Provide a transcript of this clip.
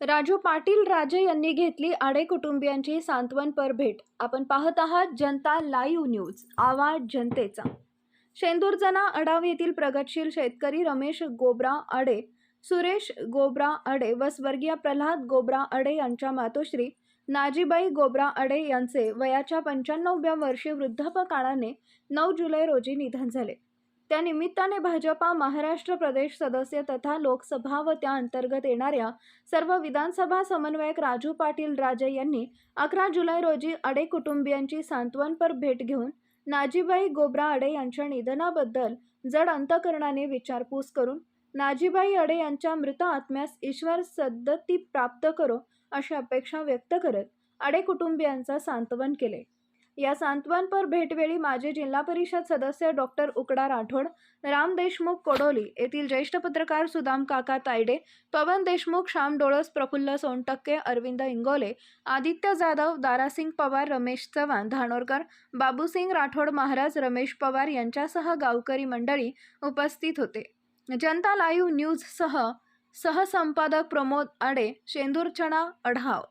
राजू पाटील राजे यांनी घेतली आडे कुटुंबियांची सांत्वनपर भेट. आपण पाहत आहात जनता लाईव्ह न्यूज आवाज जनतेचा. शेंदूरजना अडाव येथील प्रगतशील शेतकरी रमेश गोब्रा आडे सुरेश गोब्रा अडे व स्वर्गीय प्रल्हाद गोब्रा अडे यांच्या मातोश्री नाजीबाई गोब्रा अडे यांचे वयाच्या पंच्याण्णव्या वर्षी वृद्धापकाळाने नऊ जुलै रोजी निधन झाले. त्या निमित्ताने भाजपा महाराष्ट्र प्रदेश सदस्य तथा लोकसभा व त्या अंतर्गत येणाऱ्या सर्व विधानसभा समन्वयक राजू पाटील राजे यांनी अकरा जुलै रोजी अडे कुटुंबियांची सांत्वनपर भेट घेऊन नाजीबाई गोब्रा अडे यांच्या निधनाबद्दल जड अंतकरणाने विचारपूस करून नाजीबाई अडे यांच्या मृत आत्म्यास ईश्वर सद्दती प्राप्त करो अशी अपेक्षा व्यक्त करत अडे कुटुंबियांचा सांत्वन केले. या सांत्वनपर भेटवेळी माजी जिल्हा परिषद सदस्य डॉक्टर उकडा राठोड राम देशमुख कोडोली येथील ज्येष्ठ पत्रकार सुदाम काका तायडे पवन देशमुख श्याम डोळस प्रफुल्ल सोनटक्के अरविंद इंगोले आदित्य जाधव दारासिंग पवार रमेश चव्हाण धानोरकर बाबूसिंग राठोड महाराज रमेश पवार यांच्यासह गावकरी मंडळी उपस्थित होते. जनता लाईव्ह न्यूजसह सहसंपादक प्रमोद आडे शेंदूरचणा अढाव